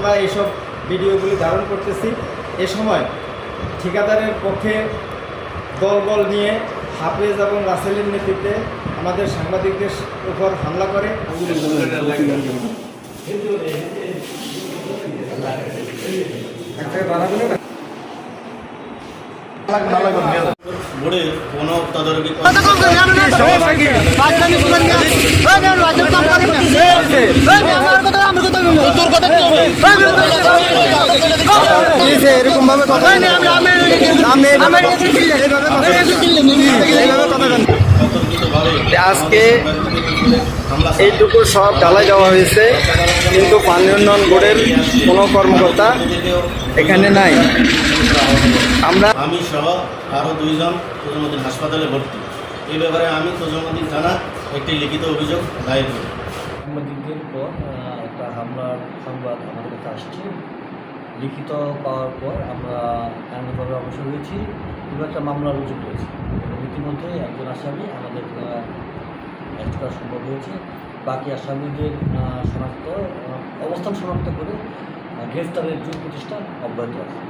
আমরা এইসব ভিডিওগুলি ধারণ করতেছি। এ সময় ঠিকাদারের পক্ষে দলবল নিয়ে হাফেজ এবং রাসেলের নেতৃত্বে আমাদের সাংবাদিকদের উপর হামলা করে। কোনো তদারকি আজকে এইটুকু সব ঢালাই দেওয়া হয়েছে, কিন্তু পানি উন্নয়ন বোর্ডের কোনো কর্মকর্তা এখানে নাই। আমরা আমি সহ আরও দুইজন তোজমুদ্দিন হাসপাতালে ভর্তি। এই ব্যাপারে আমি তোজমুদ্দিন থানা একটি লিখিত অভিযোগ দায়ের করি। সাংবাদিকদের আহ, একটা হামলার সংবাদ আমাদের কাছে আসছে। লিখিত পাওয়ার পর আমরা আইনগতভাবে অবসর হয়েছি এবার একটা মামলা রুজু করেছি। এবং ইতিমধ্যে একজন আসামি আমাদের অ্যারেস্ট করা সম্ভব হয়েছে। বাকি আসামিদের শনাক্ত অবস্থান শনাক্ত করে গ্রেফতারের যুগ প্রতিষ্ঠান অব্যাহত আছে।